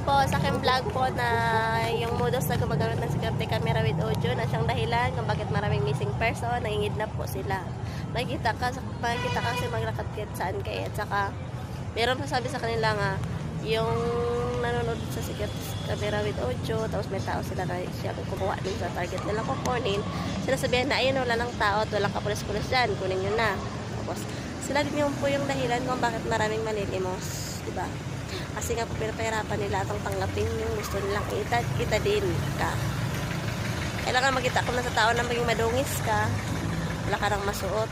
po sa aking vlog po na yung modus na gumagano'n ng security camera with audio na siyang dahilan kung bakit maraming missing person, nangingidnap po sila. Makikita ka, makikita ka kasi maglakad saan kayo. At saka, meron pa sabi sa kanila nga, yung nanonood sa security camera with audio, tapos may tao sila na siya kumuha dun sa target nila kukunin, sinasabihan na ayun, wala ng tao at walang kapulis-pulis dyan, kunin nyo na. Tapos, sila din yung po yung dahilan kung bakit maraming malilimos, di ba? Kasi nga po pinapahirapan nila atang tanggapin yung gusto nilang kita, kita din ka. Kailangan makita ko na sa tao na maging madungis ka, wala ka nang masuot.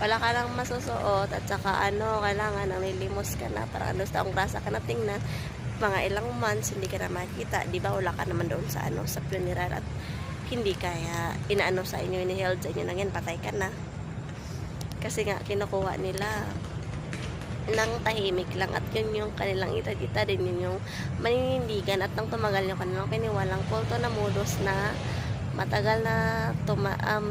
Wala ka nang masusuot at saka ano, kailangan nang nilimos ka na para ano, taong grasa ka na tingnan mga ilang months hindi ka na makita, di ba? Wala ka naman doon sa ano, sa funeral at hindi kaya inaano sa inyo, iniheld sa inyo nang yan, patay ka na. Kasi nga, kinukuha nila ng tahimik lang at yun yung kanilang ita-ita din yun yung maninindigan at nang tumagal yung kanilang piniwalang kulto na modus na matagal na tuma, um,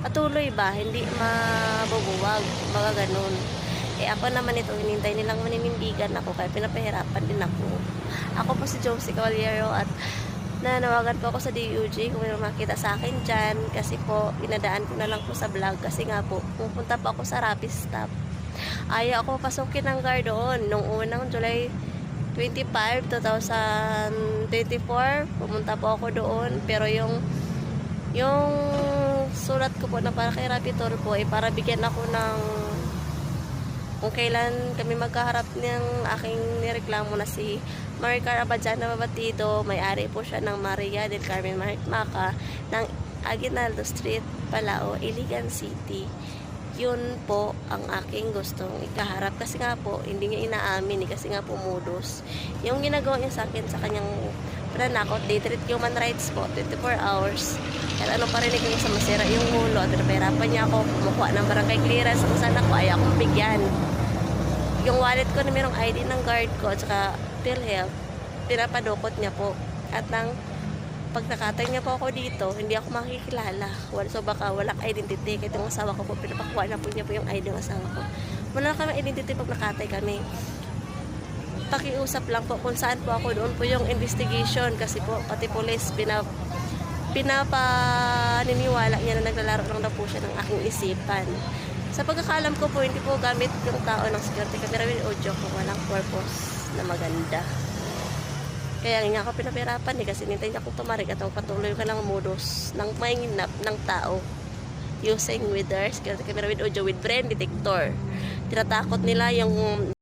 patuloy ba, hindi mabubuwag, mga ganun. Eh ako naman ito, hinintay nilang maninindigan ako kaya pinapahirapan din ako. Ako po si Josie Caballero at nanawagan po ako sa DUG kung may makita sa akin dyan kasi po inadaan ko na lang po sa vlog kasi nga po pupunta po ako sa Rapid Stop ayaw ako pasukin ng guard doon. Nung unang July 25, 2024 pumunta po ako doon. Pero yung yung sulat ko po na para kay Rapitor po ay para bigyan ako ng kung kailan kami magkaharap ng aking nireklamo na si Maricar Abadjana Babatido, may-ari po siya ng Maria del Carmen Maritmaca ng Aguinaldo Street, Palao, Iligan City. Yun po ang aking gustong ikaharap kasi nga po, hindi niya inaamin eh, kasi nga po modus. Yung ginagawa niya sa akin sa kanyang pananakot, they treat human rights po, 24 hours. Kaya ano parinig niya sa masira yung ulo at pinapahirapan niya ako kumukuha ng barangay clearance kung saan ako ay akong bigyan yung wallet ko na merong ID ng guard ko at saka PhilHealth, pinapadukot niya po. At nang pag nakatay niya po ako dito, hindi ako makikilala. Wala, so baka walang identity. Kahit yung asawa ko po, pinapakuha na po niya po yung ID ng asawa ko. Wala kami identity pag nakatay kami. Pakiusap lang po kung saan po ako doon po yung investigation kasi po pati police pinap pinapaniniwala niya na naglalaro lang daw po siya ng aking isipan. Sa pagkakalam ko po, hindi po gamit yung tao ng security camera with audio kung walang purpose na maganda. Kaya nga ako pinapirapan eh kasi nintay niya akong tumarig at patuloy ka ng modus ng manginap ng tao using with their security camera with audio with brain detector. Tinatakot nila yung